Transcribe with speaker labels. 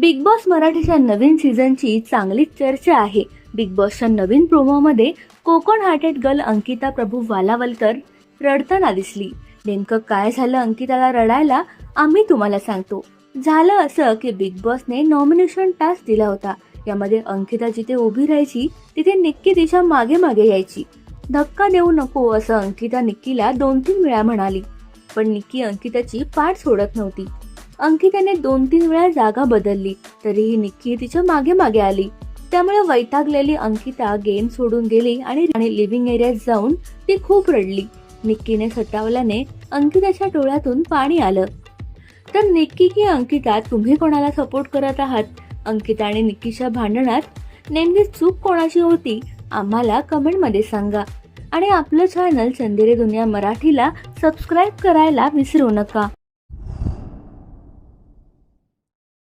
Speaker 1: Big boss मराठीच्या नवीन सीझनची चांगलीच चर्चा आहे. बिग बॉसच्या नवीन प्रोमोमध्ये कोकण हार्टेड गर्ल अंकिता प्रभू वालावलकर रडताना दिसली. नेमकं काय झालं अंकिताला रडायला? आम्ही तुम्हाला सांगतो. झालं असं की बिग बॉसने नॉमिनेशन टास्क दिला होता. यामध्ये अंकिता जिथे उभी राहायची तिथे निक्की तिच्यामागे मागे यायची. धक्का देऊ नको असं अंकिता निक्कीला दोन तीन वेळा म्हणाली. पण निक्की अंकिताची पाठ सोडत नव्हती. अंकिताने दोन तीन वेळा जागा बदलली तरीही निक्की तिच्यामागे मागे आली. त्यामुळे वैतागलेली अंकिता गेम सोडून गेली आणि लिव्हिंग एरियात जाऊन ती खूप रडली. निक्कीने सटावल्याने अंकिताच्या डोळ्यातून पाणी आलं. तर निक्की की अंकिता तुम्ही कोणाला सपोर्ट करत आहात? अंकिता आणि निक्कीच्या भांडणात नेमकी चूक कोणाची होती आम्हाला कमेंटमध्ये सांगा. आणि आपलं चॅनल चंदेरी दुनिया मराठीला सबस्क्राईब करायला विसरू नका.